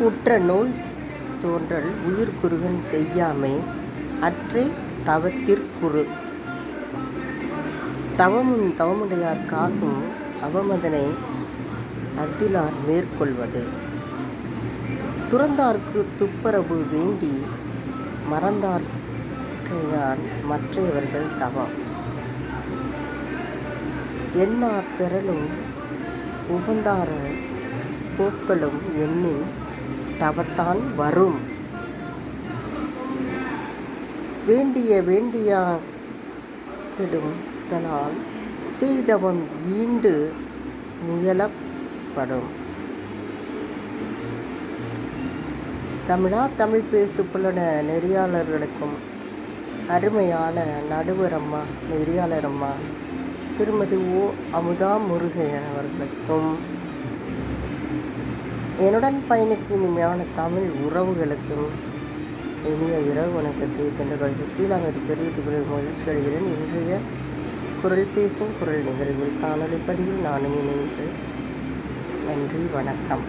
உற்ற நோய் தோன்றல் உயிர்க்குறுகன் செய்யாமை அற்றே தவத்திற்குறு தவமும் தவமுடையார்க்காகும் அவமதனை அத்திலார் மேற்கொள்வது. துறந்தார்க்கு துப்பரவு வேண்டி மறந்தார்க்கையான் மற்றையவர்கள் தவம். எண்ணார் திரளும் உகந்தார போக்களும் எண்ணின் தவத்தான் வரும். வேண்டிய வேண்டியாகிடும் தனால் செய்தவம் ஈண்டு முயலப்படும். தமிழா தமிழ் பேசு புலன நெறியாளர்களுக்கும் அருமையான நடுவரம்மா நெறியாளரம்மா திருமதி ஓ அமுதா முருகையன் அவர்களுக்கும் என்னுடன் பயணிக்கும் இனிமையான தமிழ் உறவுகளுக்கும் இனிய இரவு வணக்கத்தை தந்தர்கள் சுசீலாமதி தெரிவித்துக் கொள்ளும் மகிழ்ச்சி அடைகிறேன். இன்றைய குரல் பேசும் குரல் நிகழ்வில் காணொலி பதிவில் நானும் இணைந்து நன்றி வணக்கம்.